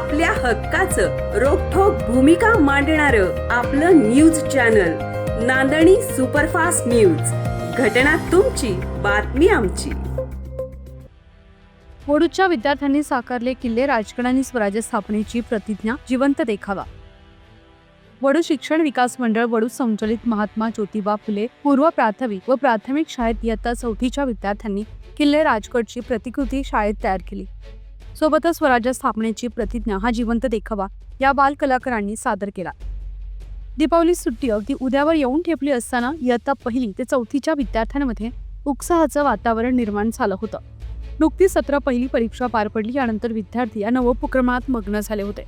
आपल्या हक्काचं रोखोक भूमिका मांडणार आपलं news channel Nandani superfast news. घटना तुमची बातमी आमची. वडूच्या विद्यार्थ्यांनी साकारले किल्ले राजगड आणि स्वराज्य स्थापनेची प्रतिज्ञा जिवंत देखावा. वडू शिक्षण विकास मंडळ वडू संचलित महात्मा ज्योतिबा फुले पूर्व प्राथमिक व प्राथमिक शाळेत इयत्ता चौथीच्या विद्यार्थ्यांनी किल्ले राजगडची प्रतिकृती शाळेत तयार केली. सोबतच स्वराज्य स्थापनेची प्रतिज्ञा हा जिवंत देखावा या बालकलाकारांनी सादर केला. दीपावली सुट्टी अगदी उद्यावर येऊन ठेपली असताना इयत्ता पहिली ते चौथीच्या विद्यार्थ्यांमध्ये उत्साहाचं वातावरण निर्माण झालं होतं. नुकतीच सतरा पहिली परीक्षा पार पडली यानंतर विद्यार्थी या नवोपक्रमात मग्न झाले होते.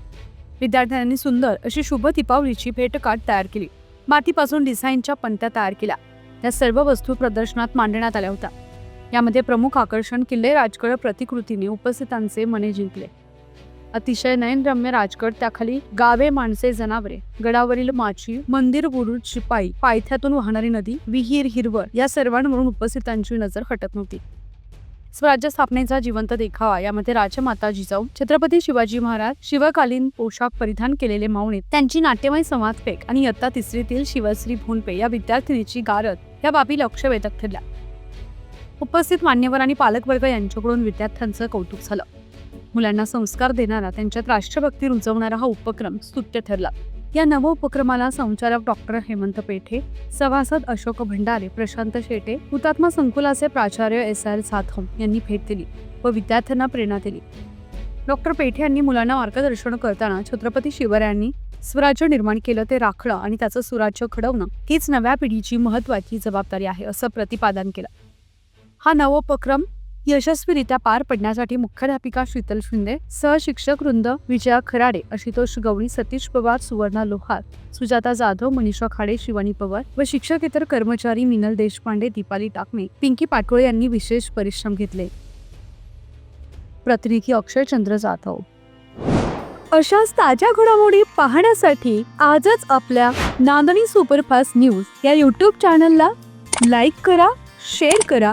विद्यार्थ्यांनी सुंदर अशी शुभ दीपावलीची भेटकाट तयार केली. मातीपासून डिझाईनच्या पंत्या तयार केल्या. या सर्व वस्तू प्रदर्शनात मांडण्यात आल्या होत्या. यामध्ये प्रमुख आकर्षण किल्ले राजगड प्रतिकृतीने उपस्थितांचे मने जिंकले. अतिशय नयनरम्य राजगड त्याखाली गावे माणसे जनावरे गडावरील माची मंदिर बुरुज शिपाई पायथ्यातून वाहणारी नदी विहीर हिरवळ या सर्वांवरून उपस्थितांची नजर हटत नव्हती. स्वराज्य स्थापनेचा जिवंत देखावा यामध्ये राजमाता जिजाऊ छत्रपती शिवाजी महाराज शिवकालीन पोशाख परिधान केलेले मावणे त्यांची नाट्यमय संवादपेक आणि इयत्ता तिसरीतील शिवश्री भोंडपे या विद्यार्थिनीची गारद या बाबी लक्ष वेधक ठरल्या. उपस्थित मान्यवर आणि पालकवर्ग यांच्याकडून विद्यार्थ्यांचं कौतुक झालं. मुलांना संस्कार देणारा त्यांच्यात राष्ट्रभक्ती रुजवणारा हा उपक्रम स्तुत्य ठरला. या नव उपक्रमाला संचालक डॉक्टर हेमंत पेठे सभासद अशोक भंडारे प्रशांत शेटे हुतात्मा संकुलाचे प्राचार्य एस आर साथम यांनी भेट दिली व विद्यार्थ्यांना प्रेरणा दिली. डॉक्टर पेठे यांनी मुलांना मार्गदर्शन करताना छत्रपती शिवरायांनी स्वराज्य निर्माण केलं ते राखणं आणि त्याचं सुराज्य घडवणं हीच नव्या पिढीची महत्वाची जबाबदारी आहे असं प्रतिपादन केलं. हा नवोपक्रम यशस्वीरित्या पार पडण्यासाठी मुख्याध्यापिका शीतल शिंदे सहशिक्षक वृंद विजया खराडे आशुतोष गवळी सतीश पवार सुवर्णा लोहार सुजाता जाधव मनीषा खाडे शिवानी पवार व शिक्षकेतर कर्मचारी मिनल देशपांडे दीपाली टाकणे पिंकी पाटोळे यांनी विशेष परिश्रम घेतले. प्रतिनिधी अक्षय चंद्र जाधव. अशाच ताज्या घडामोडी पाहण्यासाठी आजच आपल्या नांदणी सुपरफास्ट न्यूज या यूट्यूब चॅनलला लाईक करा शेअर करा